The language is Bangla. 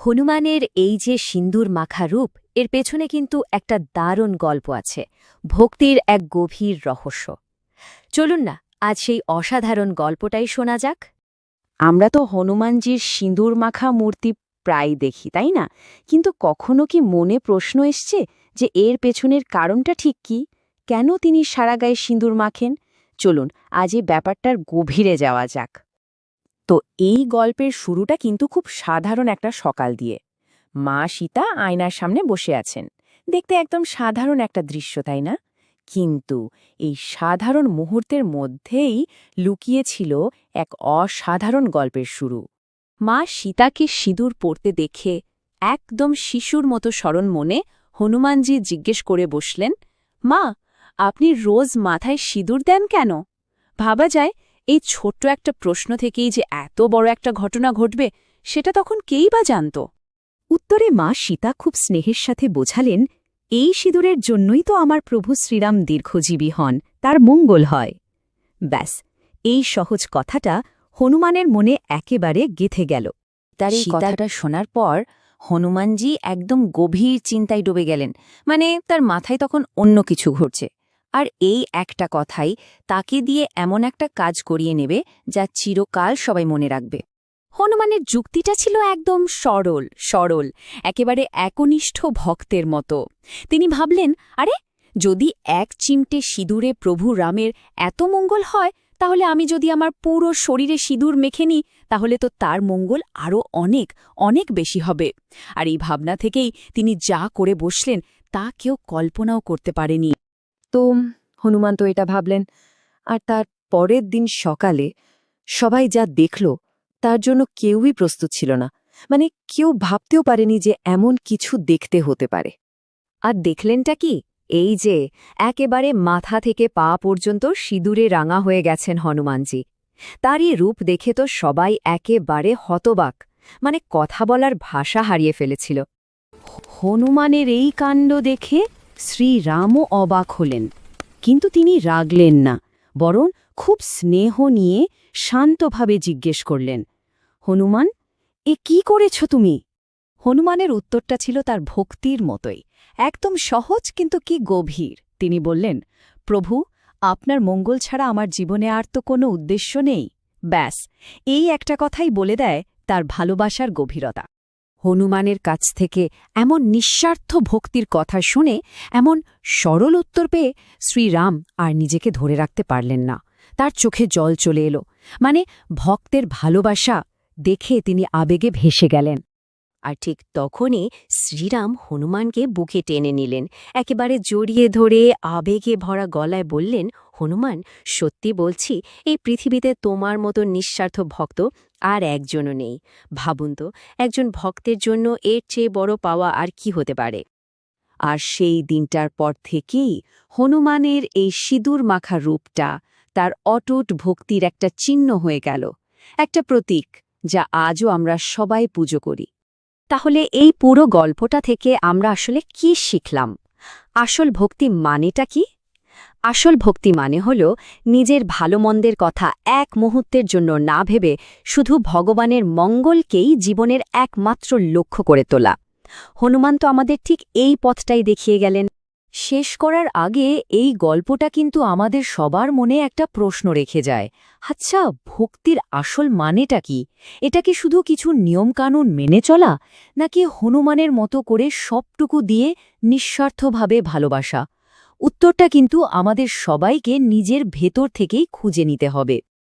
হনুমানের এই যে সিন্দুর মাখা রূপ, এর পেছনে কিন্তু একটা দারুণ গল্প আছে, ভক্তির এক গভীর রহস্য। চলুন না, আজ সেই অসাধারণ গল্পটাই শোনা যাক। আমরা তো হনুমানজির সিঁদুর মাখা মূর্তি প্রায় দেখি, তাই না? কিন্তু কখনো কি মনে প্রশ্ন এসছে যে এর পেছনের কারণটা ঠিক কি? কেন তিনি সারা গায়ে সিঁদুর মাখেন? চলুন, আজ এই ব্যাপারটার গভীরে যাওয়া যাক। তো এই গল্পের শুরুটা কিন্তু খুব সাধারণ একটা সকাল দিয়ে। মা সীতা আয়নার সামনে বসে আছেন। দেখতে একদম সাধারণ একটা দৃশ্য, তাই না? কিন্তু এই সাধারণ মুহূর্তের মধ্যেই লুকিয়েছিল এক অসাধারণ গল্পের শুরু। মা সীতাকে সিঁদুর পড়তে দেখে একদম শিশুর মতো স্মরণ মনে হনুমানজি জিজ্ঞেস করে বসলেন, মা, আপনি রোজ মাথায় সিঁদুর দেন কেন? ভাবা যায় এই ছোট্ট একটা প্রশ্ন থেকেই যে এত বড় একটা ঘটনা ঘটবে সেটা তখন কেই বা জানত? উত্তরে মা সীতা খুব স্নেহের সাথে বোঝালেন এই সিঁদুরের জন্যই তো আমার প্রভু শ্রীরাম দীর্ঘজীবী হন তার মঙ্গল হয়। ব্যাস এই সহজ কথাটা হনুমানের মনে একেবারে গেথে গেল। তার এই কথাটা শোনার পর হনুমানজি একদম গভীর চিন্তায় ডুবে গেলেন মানে তার মাথায় তখন অন্য কিছু ঘুরছে আর এই একটা কথাই তাকে দিয়ে এমন একটা কাজ করিয়ে নেবে যা চিরকাল সবাই মনে রাখবে। হনুমানের যুক্তিটা ছিল একদম সরল সরল, একেবারে একনিষ্ঠ ভক্তের মতো। তিনি ভাবলেন, আরে, যদি এক চিমটে সিঁদুরে প্রভু রামের এত মঙ্গল হয়, তাহলে আমি যদি আমার পুরো শরীরে সিঁদুর মেখে নিই, তাহলে তো তার মঙ্গল আরও অনেক অনেক বেশি হবে। আর এই ভাবনা থেকেই তিনি যা করে বসলেন, তা কেউ কল্পনাও করতে পারেনি। তো হনুমান তো এটা ভাবলেন। আর তার পরের দিন সকালে সবাই যা দেখল, তার জন্য কেউই প্রস্তুত ছিল না। মানে কেউ ভাবতেও পারেনি যে এমন কিছু দেখতে হতে পারে। আর দেখলেনটা কি? এই যে, একেবারে মাথা থেকে পা পর্যন্ত সিঁদুরে রাঙা হয়ে গেছেন হনুমানজি। তারই রূপ দেখে তো সবাই একেবারে হতবাক মানে কথা বলার ভাষা হারিয়ে ফেলেছিল। হনুমানের এই কাণ্ড দেখে শ্রীরামও অবাক হলেন। কিন্তু তিনি রাগলেন না, বরং খুব স্নেহ নিয়ে শান্তভাবে জিজ্ঞেস করলেন, হনুমান, এ কি করেছ তুমি? হনুমানের উত্তরটা ছিল তার ভক্তির মতোই, একদম সহজ কিন্তু কি গভীর। তিনি বললেন, প্রভু, আপনার মঙ্গল ছাড়া আমার জীবনে আর তো কোনো উদ্দেশ্য নেই। ব্যাস, এই একটা কথাই বলে দেয় তার ভালোবাসার গভীরতা। হনুমানের কাছ থেকে এমন নিঃস্বার্থ ভক্তির কথা শুনে এমন সরল উত্তর পেয়ে শ্রীরাম আর নিজেকে ধরে রাখতে পারলেন না। তার চোখে জল চলে এলো। মানে ভক্তের ভালোবাসা দেখে তিনি আবেগে ভেসে গেলেন। আর ঠিক তখনই শ্রীরাম হনুমানকে বুকে টেনে নিলেন। একেবারে জড়িয়ে ধরে আবেগে ভরা গলায় বললেন, হনুমান, সত্যি বলছি, এই পৃথিবীতে তোমার মতো নিঃস্বার্থ ভক্ত আর একজনও নেই। ভাবুন তো, একজন ভক্তের জন্য এর চেয়ে বড় পাওয়া আর কি হতে পারে? আর সেই দিনটার পর থেকেই হনুমানের এই সিঁদুর মাখা রূপটা তার অটুট ভক্তির একটা চিহ্ন হয়ে গেল। একটা প্রতীক যা আজও আমরা সবাই পুজো করি। তাহলে এই পুরো গল্পটা থেকে আমরা আসলে কি শিখলাম? আসল ভক্তি মানেটা কি? আসল ভক্তি মানে হল নিজের ভালো মন্দের কথা এক মুহূর্তের জন্য না ভেবে শুধু ভগবানের মঙ্গলকেই জীবনের একমাত্র লক্ষ্য করে তোলা। হনুমান তো আমাদের ঠিক এই পথটাই দেখিয়ে গেলেন। শেষ করার আগে এই গল্পটা কিন্তু আমাদের সবার মনে একটা প্রশ্ন রেখে যায়। আচ্ছা ভক্তির আসল মানেটা কি? এটা কি শুধু কিছু নিয়মকানুন মেনে চলা, নাকি হনুমানের মতো করে সবটুকু দিয়ে নিঃস্বার্থভাবে ভালোবাসা? উত্তরটা কিন্তু আমাদের সবাইকে নিজের ভেতর থেকেই খুঁজে নিতে হবে।